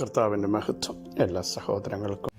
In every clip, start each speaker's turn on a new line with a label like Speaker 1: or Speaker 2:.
Speaker 1: കർത്താവിന്റെ മഹത്വം എല്ലാ സഹോദരങ്ങൾക്കും.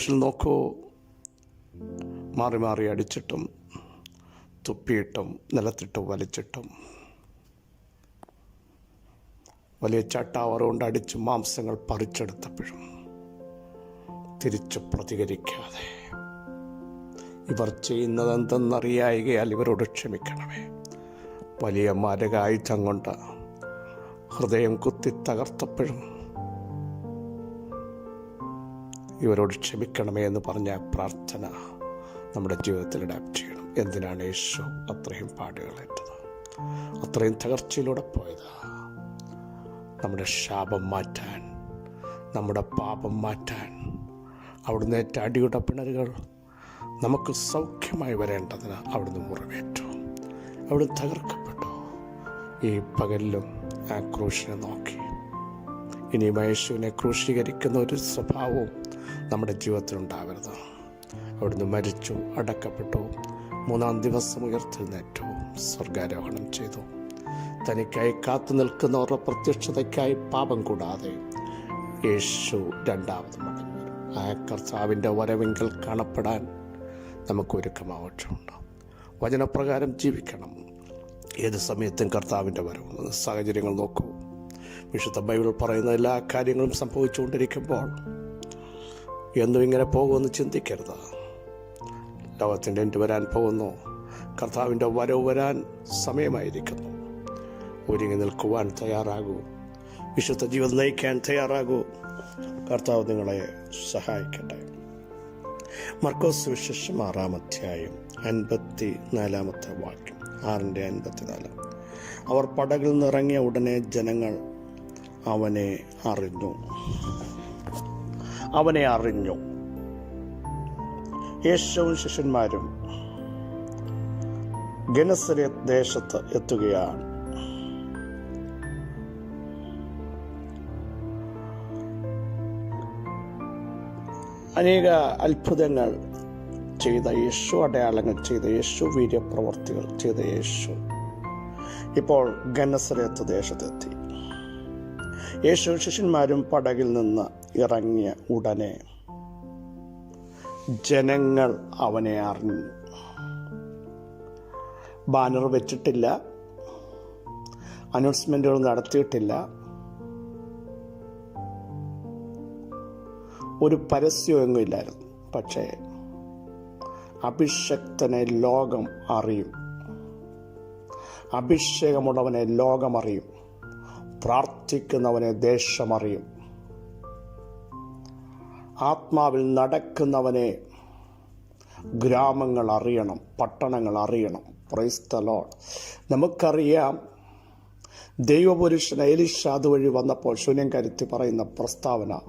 Speaker 1: ക്രൂശിൽ നോക്കൂ. മാറി മാറി അടിച്ചിട്ടും തുപ്പിയിട്ടും നിലത്തിട്ടും വലിച്ചിട്ടും. വലിയ ചട്ടാവറ കൊണ്ട് അടിച്ച് മാംസങ്ങൾ പറിച്ചെടുത്തപ്പോഴും തിരിച്ചു പ്രതികരിക്കാതെ. ഇവർ ചെയ്യുന്നതെന്തെന്നറിയായികയാൽ ഇവരോട് ക്ഷമിക്കണമേ. വലിയ മരകായുധം കൊണ്ട് ഹൃദയം കുത്തി തകർത്തപ്പോഴും ഇവരോട് ക്ഷമിക്കണമേ എന്ന് പറഞ്ഞ പ്രാർത്ഥന നമ്മുടെ ജീവിതത്തിൽ അഡാപ്റ്റ് ചെയ്യണം. എന്തിനാണ് യേശു അത്രയും പാടുകളേറ്റത്? അത്രയും തകർച്ചയിലൂടെ പോയത്? നമ്മുടെ ശാപം മാറ്റാൻ നമ്മുടെ പാപം മാറ്റാൻ അവിടുന്ന് ഏറ്റ അടിയുടെ പിണരുകൾ നമുക്ക് സൗഖ്യമായി വരേണ്ടതിന് അവിടുന്ന് മുറിവേറ്റു. അവിടുന്ന് തകർക്കപ്പെട്ടു. ഈ പകലിലും ആ ക്രൂശിനെ നോക്കി. ഇനി മഹേശുവിനെ ക്രൂശീകരിക്കുന്ന ഒരു സ്വഭാവവും നമ്മുടെ ജീവിതത്തിൽ ഉണ്ടാവരുത് അവിടുന്ന് മരിച്ചു അടക്കപ്പെട്ടു. മൂന്നാം ദിവസം ഉയർത്തെഴുന്നേറ്റു. സ്വർഗാരോഹണം ചെയ്തു. തനിക്കായി കാത്തു നിൽക്കുന്നവരുടെ പ്രത്യക്ഷതയ്ക്കായി പാപം കൂടാതെ യേശു രണ്ടാമത് മടങ്ങി ആ കർത്താവിന്റെ വരവെങ്കിൽ കാണപ്പെടാൻ നമുക്ക് ഒരുക്കമാവശ്യമുണ്ട് വചനപ്രകാരം ജീവിക്കണം. ഏത് സമയത്തും കർത്താവിന്റെ വരവ്. സാഹചര്യങ്ങൾ നോക്കൂ. വിശുദ്ധ ബൈബിൾ പറയുന്ന എല്ലാ കാര്യങ്ങളും സംഭവിച്ചുകൊണ്ടിരിക്കുമ്പോൾ എന്നും ഇങ്ങനെ പോകുമെന്ന് ചിന്തിക്കരുത്. ലോകത്തിന്റെ എന്റെ വരാൻ പോകുന്നു. കർത്താവിന്റെ വരവ് വരാൻ സമയമായിരിക്കുന്നു. ഒരുങ്ങി നിൽക്കുവാൻ തയ്യാറാകൂ. വിശുദ്ധ ജീവിതം നയിക്കാൻ തയ്യാറാകൂ. കർത്താവ് നിങ്ങളെ സഹായിക്കട്ടെ. മർക്കോസ് വിശേഷം ആറാം അധ്യായം അൻപത്തി നാലാമത്തെ വാക്യം. ആറിന്റെ അൻപത്തിനാല്. അവർ പടകിൽ നിന്നിറങ്ങിയ ഉടനെ ജനങ്ങൾ അവനെ അറിഞ്ഞു. അവനെ അറിഞ്ഞു. യേശുവും ശിഷ്യന്മാരും ഗനസരെ ദേശത്ത് എത്തുകയാണ്. അനേക അത്ഭുതങ്ങൾ ചെയ്ത യേശു അടയാളങ്ങൾ ചെയ്ത യേശു വീര്യപ്രവർത്തികൾ ചെയ്ത യേശു ഇപ്പോൾ ഗനസരത്ത് ദേശത്തെത്തി. യേശു ശിഷ്യന്മാരും പടകിൽ നിന്ന് ഇറങ്ങിയ ഉടനെ ജനങ്ങൾ അവനെ അറിഞ്ഞു. ബാനർ വെച്ചിട്ടില്ല അനൗൺസ്മെന്റുകൾ നടത്തിയിട്ടില്ല. ഒരു പരസ്യമൊന്നും ഇല്ലായിരുന്നു. പക്ഷേ അഭിഷക്തനെ ലോകം അറിയും. അഭിഷേകമുള്ളവനെ ലോകമറിയും പ്രാർത്ഥിക്കുന്നവനെ ദേഷ്യമറിയും ആത്മാവിൽ നടക്കുന്നവനെ ഗ്രാമങ്ങൾ അറിയണം പട്ടണങ്ങൾ അറിയണം. പ്രൈസ്തലോ നമുക്കറിയാം ദൈവപുരുഷൻ എലിഷ അതുവഴി വന്നപ്പോൾ ശൂന്യം കരുത്തി പറയുന്ന പ്രസ്താവന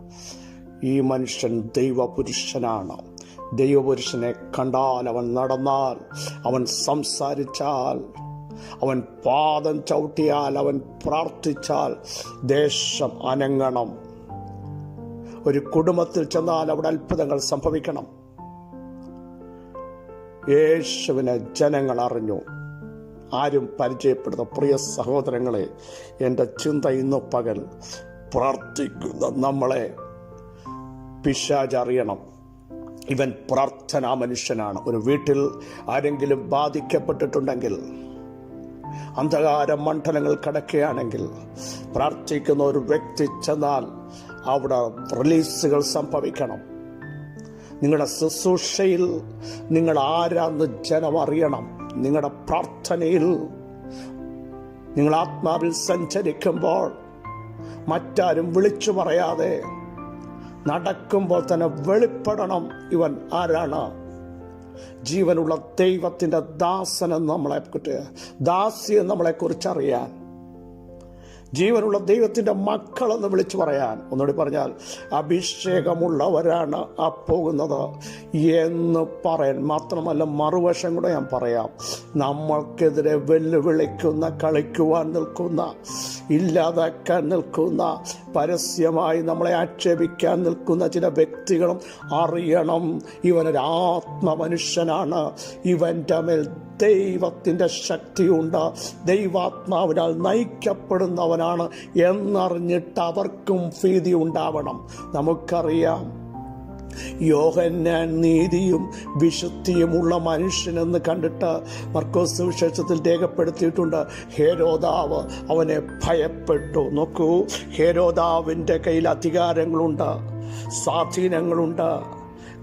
Speaker 1: ഈ മനുഷ്യൻ ദൈവപുരുഷനാണ്. ദൈവപുരുഷനെ കണ്ടാൽ അവൻ നടന്നാൽ അവൻ സംസാരിച്ചാൽ അവൻ പാദം ചവിട്ടിയാൽ അവൻ പ്രാർത്ഥിച്ചാൽ ദേശം അനങ്ങണം. ഒരു കുടുംബത്തിൽ ചെന്നാൽ അവിടെ അത്ഭുതങ്ങൾ സംഭവിക്കണം. യേശുവിനെ ജനങ്ങൾ അറിഞ്ഞു. ആരും പരിചയപ്പെടുന്ന പ്രിയ സഹോദരങ്ങളെ എന്റെ ചിന്ത ഇന്ന് പകൽ പ്രാർത്ഥിക്കുന്ന നമ്മളെ പിശാചറിയണം. ഇവൻ പ്രാർത്ഥനാ മനുഷ്യനാണ് ഒരു വീട്ടിൽ ആരെങ്കിലും ബാധിക്കപ്പെട്ടിട്ടുണ്ടെങ്കിൽ അന്ധകാര മണ്ഡലങ്ങൾ കടക്കുകയാണെങ്കിൽ പ്രാർത്ഥിക്കുന്ന ഒരു വ്യക്തി ചെന്നാൽ അവിടെ റിലീസുകൾ സംഭവിക്കണം. നിങ്ങളുടെ ശുശ്രൂഷയിൽ നിങ്ങൾ ആരാന്ന് ജനം അറിയണം. നിങ്ങളുടെ പ്രാർത്ഥനയിൽ നിങ്ങൾ ആത്മാവിൽ സഞ്ചരിക്കുമ്പോൾ മറ്റാരും വിളിച്ചു പറയാതെ നടക്കുമ്പോൾ തന്നെ വെളിപ്പെടണം. ഇവൻ ആരാണ്? ജീവനുള്ള ദൈവത്തിന്റെ ദാസനെന്ന് നമ്മളെ ദാസിയെ നമ്മളെക്കുറിച്ച് കുറിച്ചറിയാൻ ജീവനുള്ള ദൈവത്തിന്റെ മക്കളെന്ന് വിളിച്ചു പറയാൻ. ഒന്നുകൂടി പറഞ്ഞാൽ അഭിഷേകമുള്ളവരാണ് ആ പോകുന്നത് എന്ന് പറയാൻ മാത്രമല്ല മറുവശം കൂടെ ഞാൻ പറയാം. നമ്മൾക്കെതിരെ വെല്ലുവിളിക്കുന്ന കളിക്കുവാൻ നിൽക്കുന്ന ഇല്ലാതാക്കാൻ നിൽക്കുന്ന പരസ്യമായി നമ്മളെ ആക്ഷേപിക്കാൻ നിൽക്കുന്ന ചില വ്യക്തികളും അറിയണം. ഇവനൊരാത്മമനുഷ്യനാണ്. ഇവന്റെ മേൽ ദൈവത്തിന്റെ ശക്തിയുണ്ട്. ദൈവാത്മാവിനാൽ നയിക്കപ്പെടുന്നവനാണ് എന്നറിഞ്ഞിട്ട് അവർക്കും ഭീതി ഉണ്ടാവണം. നമുക്കറിയാം യോഹന്നാൻ നീതിയും വിശുദ്ധിയുമുള്ള മനുഷ്യനെന്ന് കണ്ടിട്ട് മർക്കോസ് വിശേഷത്തിൽ രേഖപ്പെടുത്തിയിട്ടുണ്ട് ഹേരോദാവ് അവനെ ഭയപ്പെട്ടു. നോക്കൂ ഹേരോദാവിന്റെ കയ്യിൽ അധികാരങ്ങളുണ്ട് സ്വാധീനങ്ങളുണ്ട്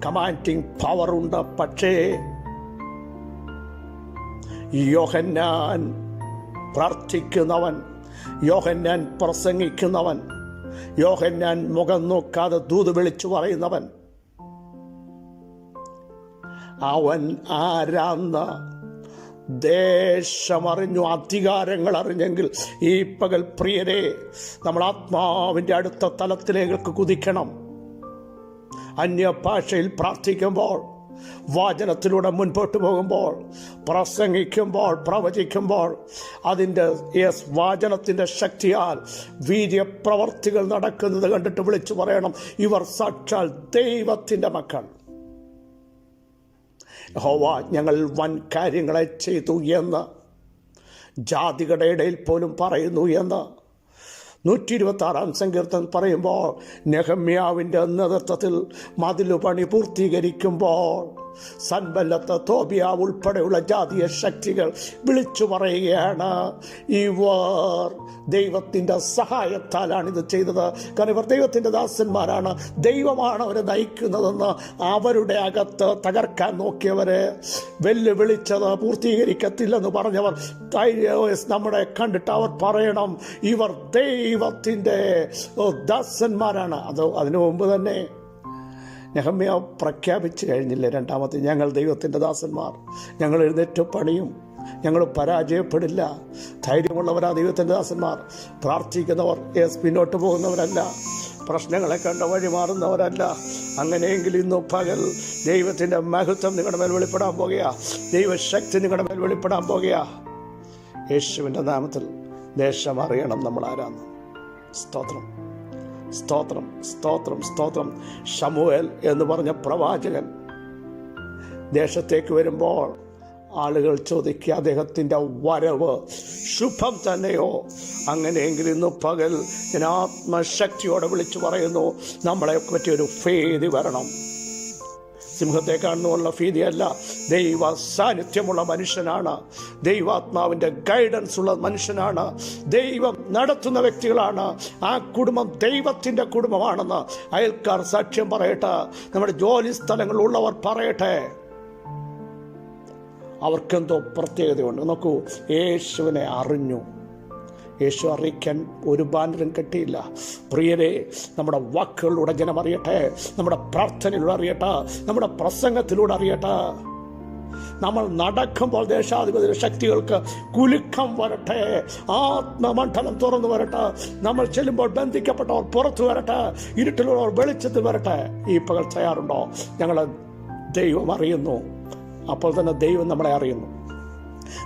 Speaker 1: കമാൻഡിങ് പവറുണ്ട് പക്ഷേ യോഹന്നാൻ പ്രാർത്ഥിക്കുന്നവൻ യോഹന്നാൻ പ്രസംഗിക്കുന്നവൻ യോഹന്നാൻ മുഖം നോക്കാതെ ദൂത് വിളിച്ചു പറയുന്നവൻ. അവൻ ആരാന്ന ദേശമറിഞ്ഞു അധികാരങ്ങൾ അറിഞ്ഞെങ്കിൽ ഈ പകൽ പ്രിയരെ നമ്മൾ ആത്മാവിന്റെ അടുത്ത തലത്തിലേക്ക് കുതിക്കണം. അന്യഭാഷയിൽ പ്രാർത്ഥിക്കുമ്പോൾ വാചനത്തിലൂടെ മുൻപോട്ട് പോകുമ്പോൾ പ്രസംഗിക്കുമ്പോൾ പ്രവചിക്കുമ്പോൾ അതിന്റെ യെസ് വാചനത്തിന്റെ ശക്തിയാൽ വീര്യപ്രവർത്തികൾ നടക്കുന്നത് കണ്ടിട്ട് വിളിച്ചു പറയണം. ഇവർ സാക്ഷാൽ ദൈവത്തിന്റെ മക്കൾ. ഹോവ ഞങ്ങൾ വൻ കാര്യങ്ങളെ ചെയ്തു എന്ന് ജാതികളുടെ ഇടയിൽ പോലും പറയുന്നു എന്ന് നൂറ്റി ഇരുപത്തി ആറാം സങ്കീർത്തൻ പറയുമ്പോൾ നെഹമ്യാവിന്റെ നേതൃത്വത്തിൽ മതിലുപണി പൂർത്തീകരിക്കുമ്പോൾ സൻബല്ലത്ത് തോബിയ ഉൾപ്പെടെയുള്ള ജാതീയ ശക്തികൾ വിളിച്ചു പറയുകയാണ്. ഇവർ ദൈവത്തിന്റെ സഹായത്താലാണ് ഇത് ചെയ്തത്. കാരണം ഇവർ ദൈവത്തിന്റെ ദാസന്മാരാണ്. ദൈവമാണ് അവരെ നയിക്കുന്നതെന്ന് അവരുടെ അകത്ത് തകർക്കാൻ നോക്കിയവരെ വെല്ലുവിളിച്ചത് പൂർത്തീകരിക്കത്തില്ലെന്ന് പറഞ്ഞവർ നമ്മുടെ കണ്ടിട്ട് അവർ പറയണം. ഇവർ ദൈവത്തിന്റെ ദാസന്മാരാണ്. അത് അതിനു മുമ്പ് തന്നെ നെഹമ്യ പ്രഖ്യാപിച്ചു കഴിഞ്ഞില്ല രണ്ടാമത്തെ. ഞങ്ങൾ ദൈവത്തിന്റെ ദാസന്മാർ. ഞങ്ങൾ എഴുന്നേറ്റ് പണിയും. ഞങ്ങൾ പരാജയപ്പെടില്ല. ധൈര്യമുള്ളവരാ ദൈവത്തിന്റെ ദാസന്മാർ. പ്രാർത്ഥിക്കുന്നവർ എസ് പിന്നോട്ട് പോകുന്നവരല്ല. പ്രശ്നങ്ങളെ കണ്ട വഴി മാറുന്നവരല്ല. അങ്ങനെയെങ്കിൽ ഇന്ന് പകൽ ദൈവത്തിന്റെ മഹത്വം നിങ്ങളുടെ മേൽ വെളിപ്പെടാൻ പോകുക ദൈവശക്തി നിങ്ങളുടെ മേൽ വെളിപ്പെടാൻ പോകുക യേശുവിന്റെ നാമത്തിൽ ദേശം അറിയണം നമ്മൾ ആരാന്ന്. സ്തോത്രം. സ്തോത്രം സ്തോത്രം സ്തോത്രം. ഷമുവേൽ എന്ന് പറഞ്ഞ പ്രവാചകൻ ദേശത്തേക്ക് വരുമ്പോൾ ആളുകൾ ചോദിക്കുക അദ്ദേഹത്തിന്റെ വരവ് ശുഭം തന്നെയോ? അങ്ങനെയെങ്കിൽ ഇന്ന് പകൽ ഞാൻ ആത്മശക്തിയോടെ വിളിച്ചു പറയുന്നു നമ്മളെ പറ്റി ഒരു ഫേതി വരണം. സിംഹത്തെ കാണുന്നുള്ള ഭീതിയല്ല. ദൈവ സാന്നിധ്യമുള്ള മനുഷ്യനാണ്. ദൈവാത്മാവിന്റെ ഗൈഡൻസ് ഉള്ള മനുഷ്യനാണ്. ദൈവം നടത്തുന്ന വ്യക്തികളാണ്. ആ കുടുംബം ദൈവത്തിന്റെ കുടുംബമാണെന്ന് അയൽക്കാർ സാക്ഷ്യം പറയട്ടെ. നമ്മുടെ ജോലി സ്ഥലങ്ങളുള്ളവർ പറയട്ടെ. അവർക്കെന്തോ പ്രത്യേകതയുണ്ട്. നോക്കൂ യേശുവിനെ അറിഞ്ഞു. യേശു അറിയിക്കാൻ ഒരു ബാനറും കിട്ടിയില്ല. പ്രിയരെ നമ്മുടെ വാക്കുകളിലൂടെ ജനം അറിയട്ടെ നമ്മുടെ പ്രാർത്ഥനയിലൂടെ അറിയട്ടെ നമ്മുടെ പ്രസംഗത്തിലൂടെ അറിയട്ടെ. നമ്മൾ നടക്കുമ്പോൾ ദേശാധിപതി ശക്തികൾക്ക് കുലുക്കം വരട്ടെ ആത്മമണ്ഡലം തുറന്നു വരട്ടെ. നമ്മൾ ചെല്ലുമ്പോൾ ബന്ധിക്കപ്പെട്ടവർ പുറത്തു വരട്ടെ ഇരുട്ടിലുള്ളവർ വെളിച്ചത്തിൽ വരട്ടെ. ഈ പകൽ തയ്യാറുണ്ടോ? ഞങ്ങളെ ദൈവം അറിയുന്നു. അപ്പോൾ തന്നെ ദൈവം നമ്മളെ അറിയുന്നു.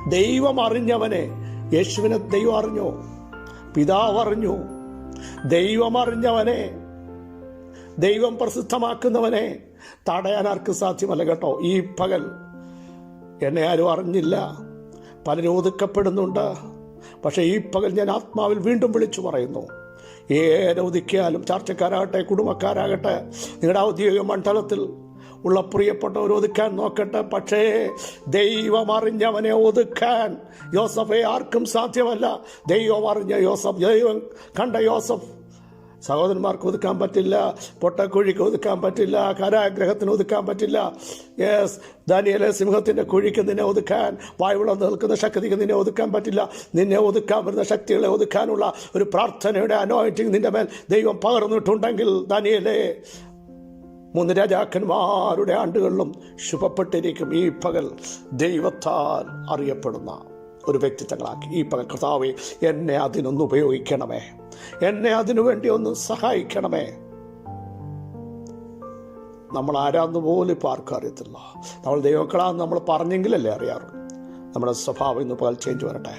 Speaker 1: ദൈവം അറിഞ്ഞവനെ യേശുവിനെ ദൈവം അറിഞ്ഞു. പിതാവ് അറിഞ്ഞു. ദൈവം അറിഞ്ഞവനെ. ദൈവം പ്രസിദ്ധമാക്കുന്നവനെ. തടയാൻ ആർക്കും സാധ്യമല്ല കേട്ടോ. ഈ പകൽ എന്നെ ആരും അറിഞ്ഞില്ല. പലരും ഒതുക്കപ്പെടുന്നുണ്ട്. പക്ഷേ ഈ പകൽ ഞാൻ ആത്മാവിൽ വീണ്ടും വിളിച്ചു പറയുന്നു. ഏതൊതുക്കിയാലും ചർച്ചക്കാരാകട്ടെ കുടുംബക്കാരാകട്ടെ നിങ്ങളുടെ ഔദ്യോഗിക മണ്ഡലത്തിൽ ഉള്ള പ്രിയപ്പെട്ടവർ ഒതുക്കാൻ നോക്കട്ടെ. പക്ഷേ ദൈവം അറിഞ്ഞവനെ ഒതുക്കാൻ യോസഫെ ആർക്കും സാധ്യമല്ല. ദൈവം അറിഞ്ഞ യോസഫ് ദൈവം കണ്ട യോസഫ് സഹോദരന്മാർക്ക് ഒതുക്കാൻ പറ്റില്ല. പൊട്ടക്കുഴിക്ക് ഒതുക്കാൻ പറ്റില്ല. കരാഗ്രഹത്തിന് ഒതുക്കാൻ പറ്റില്ല. യെസ് ദാനിയലെ സിംഹത്തിന്റെ കുഴിക്ക് നിന്നെ ഒതുക്കാൻ വായുവിളം നിൽക്കുന്ന ശക്തിക്ക് നിന്നെ ഒതുക്കാൻ പറ്റില്ല. നിന്നെ ഒതുക്കാൻ വരുന്ന ശക്തികളെ ഒതുക്കാനുള്ള ഒരു പ്രാർത്ഥനയുടെ അനോയിറ്റിങ് നിന്റെ മേൽ ദൈവം പകർന്നിട്ടുണ്ടെങ്കിൽ ദാനിയലെ മൂന്ന് രാജാക്കന്മാരുടെ ആണ്ടുകളിലും ശുഭപ്പെട്ടിരിക്കും ഈ പകൽ. ദൈവത്താൽ അറിയപ്പെടുന്ന ഒരു വ്യക്തിത്വങ്ങളാക്കി ഈ പകൽ കർത്താവെ എന്നെ അതിനൊന്ന് ഉപയോഗിക്കണമേ. എന്നെ അതിനു വേണ്ടി ഒന്ന് സഹായിക്കണമേ. നമ്മൾ ആരാന്ന് പോലും ഇപ്പോൾ ആർക്കും അറിയത്തില്ല. നമ്മൾ ദൈവക്കളാന്ന് നമ്മൾ പറഞ്ഞെങ്കിലല്ലേ അറിയാറുള്ളൂ. നമ്മുടെ സ്വഭാവം ഇന്ന് പകൽ ചേഞ്ച് വരട്ടെ.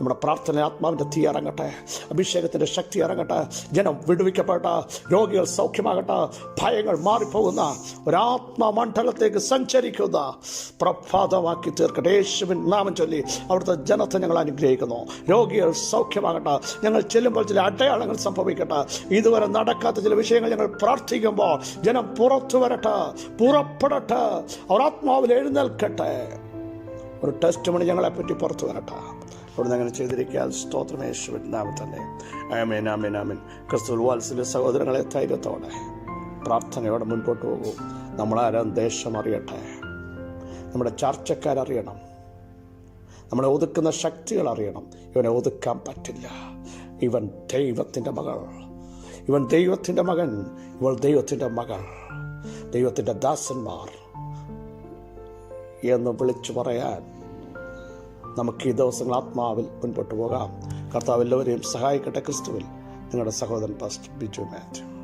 Speaker 1: നമ്മുടെ പ്രാർത്ഥന ആത്മാവിന്റെ തീ ഇറങ്ങട്ടെ അഭിഷേകത്തിന്റെ ശക്തി ഇറങ്ങട്ടെ ജനം വിടുവിക്കപ്പെട്ട രോഗികൾ സൗഖ്യമാകട്ടെ. ഭയങ്ങൾ മാറിപ്പോകുന്ന ഒരാത്മമണ്ഡലത്തേക്ക് സഞ്ചരിക്കുന്ന പ്രഭാതമാക്കി തീർക്കട്ടെ. യേശുവിൻ നാമം ചൊല്ലി അവിടുത്തെ ജനത്തെ ഞങ്ങൾ അനുഗ്രഹിക്കുന്നു. രോഗികൾ സൗഖ്യമാകട്ടെ. ഞങ്ങൾ ചെല്ലുമ്പോൾ ചില അടയാളങ്ങൾ സംഭവിക്കട്ടെ. ഇതുവരെ നടക്കാത്ത ചില വിഷയങ്ങൾ ഞങ്ങൾ പ്രാർത്ഥിക്കുമ്പോൾ ജനം പുറത്തു വരട്ടെ. പുറപ്പെടട്ടെ. അവർ ആത്മാവിൽ എഴുന്നേൽക്കട്ടെ. ഒരു ടെസ്റ്റ് മണി ഞങ്ങളെപ്പറ്റി പുറത്തു വരട്ടെ അവിടുന്ന് അങ്ങനെ ചെയ്തിരിക്കുക. സ്തോത്രം യേശുവിൻ തന്നെ ആമേൻ ആമേൻ ആമേൻ. ക്രിസ്തു വാത്സല്യ സഹോദരങ്ങളെ ധൈര്യത്തോടെ പ്രാർത്ഥനയോടെ മുൻപോട്ട് പോകൂ. നമ്മളാരും ദേശം അറിയട്ടെ. നമ്മുടെ ചർച്ചക്കാരറിയണം. നമ്മളെ ഒതുക്കുന്ന ശക്തികൾ അറിയണം. ഇവനെ ഒതുക്കാൻ പറ്റില്ല. ഇവൻ ദൈവത്തിന്റെ മകൾ. ഇവൻ ദൈവത്തിന്റെ മകൻ. ഇവൾ ദൈവത്തിന്റെ മകൾ. ദൈവത്തിന്റെ ദാസന്മാർ. എന്ന് വിളിച്ചു പറയാൻ നമുക്ക് ഈ ദിവസങ്ങൾ ആത്മാവിൽ മുൻപോട്ട് പോകാം. കർത്താവ് എല്ലാവരെയും സഹായിക്കട്ടെ. ക്രിസ്തുവിൽ നിങ്ങളുടെ സഹോദരൻ പാസ്റ്റർ ബിജു മാത്യു.